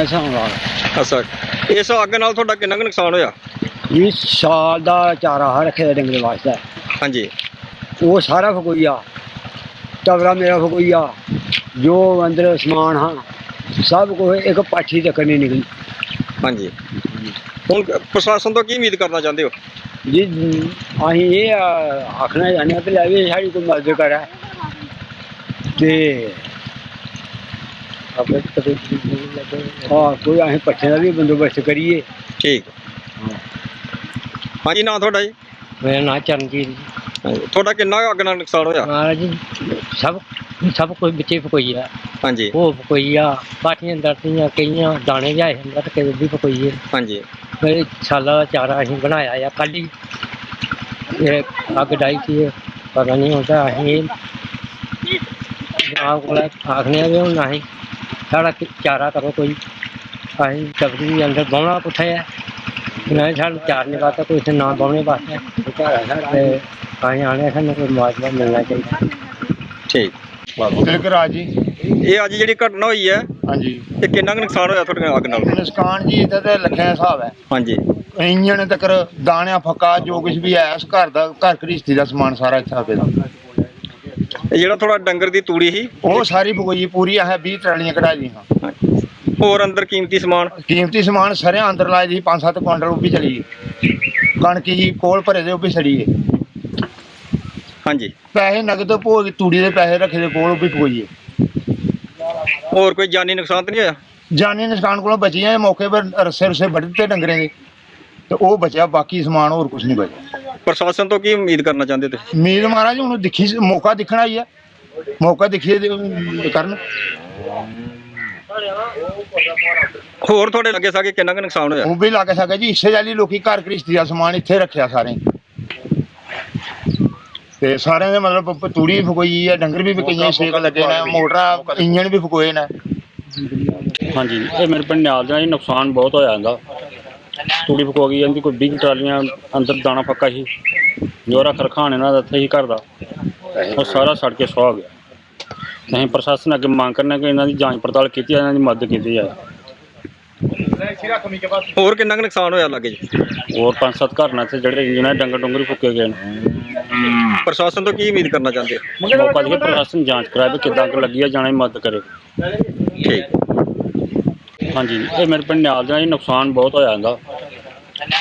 ਹਿਸਾਬ ਨਾਲ? ਅੱਛਾ ਇਸ ਅੱਗ ਨਾਲ ਤੁਹਾਡਾ ਕਿੰਨਾ ਕੁ ਨੁਕਸਾਨ ਹੋਇਆ? ਇਹ ਸਾਲ ਦਾ ਚਾਰਾ ਰੱਖਿਆ ਡੰਗਰ ਵਾਸਤੇ ਹਾਂਜੀ। ਉਹ ਸਾਰਾ ਫਕੋਈਆ ਤਵਰਾ ਮੇਰਾ ਫਕੋਈਆ ਜੋ ਅੰਦਰ ਸਮਾਨ ਹਾਂ ਸਭ ਕੁਝ ਇੱਕ ਪਾਠੀ ਤੱਕ ਨਹੀਂ ਨਿਕਲੀ। ਹਾਂਜੀ। ਹੁਣ ਪ੍ਰਸ਼ਾਸਨ ਤੋਂ ਕੀ ਉਮੀਦ ਕਰਨਾ ਚਾਹੁੰਦੇ ਹੋ? ਜੀ ਅਸੀਂ ਇਹ ਆਖਣਾ ਚਾਹੁੰਦੇ ਹਾਂ ਕਿ ਲੈ ਵੀ ਸਾਡੀ ਕੋਈ ਮਦਦ ਕਰੇ। ਤੇ ਆਪਣੇ ਹਾਂ ਕੋਈ ਅਸੀਂ ਪੱਠੇ ਦਾ ਵੀ ਬੰਦੋਬਸਤ ਕਰੀਏ। ਠੀਕ। ਹਾਂਜੀ ਨਾਂ ਤੁਹਾਡਾ ਜੀ? ਮੇਰਾ ਨਾਂ ਚਰਨਜੀਤ ਜੀ। ਹਾਂਜੀ। ਤੁਹਾਡਾ ਕਿੰਨਾ ਕੁ ਅੱਗ ਨਾਲ ਨੁਕਸਾਨ ਹੋਇਆ? ਮਹਾਰਾਜ ਜੀ ਸਭ ਸਭ ਕੁਝ ਵਿੱਚੇ ਫਕੋਈ ਆ। ਹਾਂਜੀ। ਉਹ ਫਕੋਈ ਆ ਪਾਠੀਆਂ ਦਰਦੀਆਂ ਕਈਆਂ ਦਾਣੇ ਜਾਏ ਹੁੰਦਾ ਤੇ ਕਈ ਵੀ ਫਕੋਈ ਆ। ਹਾਂਜੀ। ਮੇਰੇ ਸਾਲਾਂ ਦਾ ਚਾਰਾ ਅਸੀਂ ਬਣਾਇਆ ਆ ਕੱਲ ਹੀ ਇਹ ਅੱਗ ਡਾਈ ਸੀ ਪਤਾ ਨਹੀਂ ਹੁੰਦਾ ਅਸੀਂ ਜਨਾਬ ਕੋਲ ਆਖਨੇ ਆ ਵੀ ਹੁਣ ਨਹੀਂ ਸਾਡਾ ਚਾਰਾ ਕਰੋ ਕੋਈ। ਅਸੀਂ ਵੀ ਅੰਦਰ ਬਾਉਣਾ ਪੁੱਠੇ ਆ ਨਾ ਸਾਨੂੰ ਚਾਰਨੇ ਵਾਸਤੇ ਕੋਈ ਇੱਥੇ ਨਾ ਬਾਉਣੇ ਵਾਸਤੇ। ਤੇ ਅਸੀਂ ਆਣੇ ਸਾਨੂੰ ਕੋਈ ਮੁਆਵਜ਼ਾ ਮਿਲਣਾ ਚਾਹੀਦਾ। ਠੀਕ। ਤਿਲਕ ਰਾਜ ਜੀ। ਇਹ ਅੱਜ ਜਿਹੜੀ ਘਟਨਾ ਹੋਈ ਹੈ ਹਾਂਜੀ। ਇਹ ਕਿੰਨਾ ਕੁ ਨੁਕਸਾਨ ਹੋਇਆ ਤੁਹਾਡੇ ਅੱਗ ਨਾਲ? ਨੁਕਸਾਨ ਜੀ ਇਹਦਾ ਤੇ ਲੱਖਾਂ ਦਾ ਹਿਸਾਬ ਹੈ। ਹਾਂਜੀ। ਇੰਜਣ ਤੱਕ ਦਾਣਿਆਂ ਫੱਕਾ ਜੋ ਕੁਝ ਵੀ ਹੈ ਘਰ ਦਾ ਘਰ ਘਰੀਸਤੀ ਦਾ ਸਮਾਨ ਸਾਰਾ ਇੱਥੇ ਆਵੇ ਦਾ। ਇਹ ਜਿਹੜਾ ਤੁਹਾਡਾ ਡੰਗਰ ਦੀ ਤੂੜੀ ਸੀ ਉਹ ਸਾਰੀ ਫਗੋਈ ਪੂਰੀ ਹੈ 20 ਟਰਾਲੀਆਂ ਕਢਾ ਦੀਆਂ ਹੋਰ ਅੰਦਰ ਕੀਮਤੀ ਸਮਾਨ? ਕੀਮਤੀ ਸਮਾਨ ਸਰਿਆਂ ਅੰਦਰ ਲਾਏ ਜੀ 5-7 ਕੁਇੰਟਲ ਉਹ ਵੀ ਚਲੀ ਗਈ। ਕਣਕ ਜੀ ਕੋਲ ਭਰੇ ਦੇ ਉਹ ਵੀ ਸੜੀ ਗਏ ਹਾਂਜੀ। ਪੈਸੇ ਨਗਦ ਭੋਗ ਤੂੜੀ ਦੇ ਪੈਸੇ ਰੱਖੇ ਦੇ ਕੋਲ ਉਹ ਵੀ ਫਗੋਈਏ ਹੋਰ ਕੋਈ ਜਾਨੀ ਨੁਕਸਾਨ ਤਾਂ ਨਹੀਂ ਹੋਇਆ? ਜਾਨੀ ਨੁਕਸਾਨ ਕੋਲੋਂ ਬਚੀਆਂ ਇਹ ਮੌਕੇ 'ਤੇ ਰੱਸੇ ਰੁੱਸੇ ਵੱਢ ਦਿੱਤੇ ਡੰਗਰੇ ਦੇ। ਤੇ ਉਹ ਬਚਿਆ ਬਾਕੀ ਸਮਾਨ ਹੋਰ ਕੁਝ ਨਹੀਂ ਬਚਿਆ। ਪ੍ਰਸ਼ਾਸਨ ਤੋਂ ਕੀ ਉਮੀਦ ਕਰਨਾ ਚਾਹੁੰਦੇ ਤੁਸੀਂ? ਉਮੀਦ ਮਹਾਰਾਜ ਹੁਣ ਦਿਖੀ ਮੌਕਾ ਦਿਖਣਾ ਹੀ ਆ। ਮੌਕਾ ਦਿਖੀਏ ਤੇ ਕਰਨ। ਹੋਰ ਤੁਹਾਡੇ ਲੱਗੇ ਸਾਗੇ ਕਿੰਨਾ ਕੁ ਨੁਕਸਾਨ ਹੋਇਆ? ਉਹ ਵੀ ਲੱਗ ਸਕੇ ਜੀ ਇਸੇ ਜਾਲੀ ਲੋਕੀ ਘਰ ਗ੍ਰਿਸ਼ਤੀ ਦਾ ਸਮਾਨ ਇੱਥੇ ਰੱਖਿਆ ਸਾਰੇ ਤੇ ਸਾਰਿਆਂ ਦੇ ਮਤਲਬ ਤੂੜੀ ਫਕੋਈ ਹੈ ਡੰਗਰ ਵੀ ਵਿਕਈਆਂ ਸੇਕ ਲੱਗੇ ਨੇ ਮੋਟਰਾਂ ਇੰਜਣ ਵੀ ਫਕੋਏ ਨੇ। ਹਾਂਜੀ ਇਹ ਮੇਰੇ ਪਿੰਡ ਨਿਆਲ ਦਾ ਜੀ ਨੁਕਸਾਨ ਬਹੁਤ ਹੋਇਆ ਇਹਦਾ। ਤੂੜੀ ਫਕੋ ਗਈ ਜਾਂਦੀ ਕੋਈ 20 ਟਰਾਲੀਆਂ ਅੰਦਰ ਦਾਣਾ ਪੱਕਾ ਸੀ। ਜੋ ਰੱਖ ਰਖਾਣ ਇਹਨਾਂ ਦਾ ਇੱਥੇ ਹੀ ਘਰ ਦਾ। ਉਹ ਸਾਰਾ ਸੜ ਕੇ ਸੁਆਹ ਗਿਆ। ਅਸੀਂ ਪ੍ਰਸ਼ਾਸਨ ਅੱਗੇ ਮੰਗ ਕਰਨਾ ਕਿ ਇਹਨਾਂ ਦੀ ਜਾਂਚ ਪੜਤਾਲ ਕੀਤੀ ਜਾਏ, ਇਹਨਾਂ ਦੀ ਮਦਦ ਕੀਤੀ ਜਾਏ। ਹੋਰ ਕਿੰਨਾ ਕੁ ਨੁਕਸਾਨ ਹੋਇਆ ਲੱਗੇ ਜੀ? ਹੋਰ ਪੰਜ ਸੱਤ ਘਰ ਨੇ ਇੱਥੇ ਜਿਹੜੇ ਜਿਹਨਾਂ ਡੰਗਰ ਡੁੰਗਰ ਫੁੱਕੇ ਗਏ ਨੇ। ਪ੍ਰਸ਼ਾਸਨ ਤੋਂ ਕੀ ਉਮੀਦ ਕਰਨਾ ਚਾਹੁੰਦੇ ਹੋ? ਮੌਕਾ ਦੇ ਪ੍ਰਸ਼ਾਸਨ ਜਾਂਚ ਕਰਾਏ ਵੀ ਕਿੱਦਾਂ ਕੁ ਲੱਗੀ ਆ ਜਾਣਾ ਦੀ ਮਦਦ ਕਰੇ। ਠੀਕ। ਹਾਂਜੀ ਇਹ ਮੇਰੇ ਪਿੰਡ ਨਿਆਲ ਦਾ ਜੀ ਨੁਕਸਾਨ ਬਹੁਤ ਹੋਇਆ ਇਹਦਾ।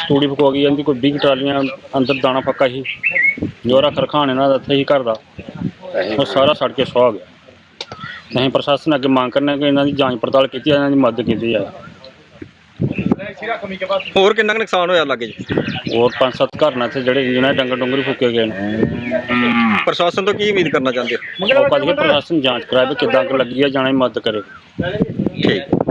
ਤੂੜੀ ਫਕੋ ਗਈ ਜਾਂਦੀ ਕੋਈ 20 ਟਰਾਲੀਆਂ ਅੰਦਰ ਦਾਣਾ ਪੱਕਾ ਸੀ। ਜੋ ਰੱਖ ਰਖਾਣ ਇਹਨਾਂ ਦਾ ਇੱਥੇ ਹੀ ਘਰ ਦਾ। ਉਹ ਸਾਰਾ ਸੜ ਕੇ ਸੁਆਹ ਗਿਆ। ਅਸੀਂ ਪ੍ਰਸ਼ਾਸਨ ਅੱਗੇ ਮੰਗ ਕਰਨਾ ਕਿ ਇਹਨਾਂ ਦੀ ਜਾਂਚ ਪੜਤਾਲ ਕੀਤੀ ਜਾਏ, ਇਹਨਾਂ ਦੀ ਮਦਦ ਕੀਤੀ ਜਾਏ। ਹੋਰ ਕਿੰਨਾ ਕੁ ਨੁਕਸਾਨ ਹੋਇਆ ਲੱਗੇ ਜੀ? ਹੋਰ ਪੰਜ ਸੱਤ ਘਰ ਨੇ ਇੱਥੇ ਜਿਹੜੇ ਜਿਹਨਾਂ ਦੇ ਡੰਗਰ ਡੁੰਗਰ ਹੀ ਫੁੱਕੇ ਗਏ ਨੇ। ਪ੍ਰਸ਼ਾਸਨ ਤੋਂ ਕੀ ਉਮੀਦ ਕਰਨਾ ਚਾਹੁੰਦੇ ਹੋ? ਮੌਕਾ ਦੇ ਪ੍ਰਸ਼ਾਸਨ ਜਾਂਚ ਕਰਾਏ ਵੀ ਕਿੱਦਾਂ ਕੁ ਲੱਗੀ ਆ ਜਾਣਾ ਦੀ ਮਦਦ ਕਰੇ। ਠੀਕ।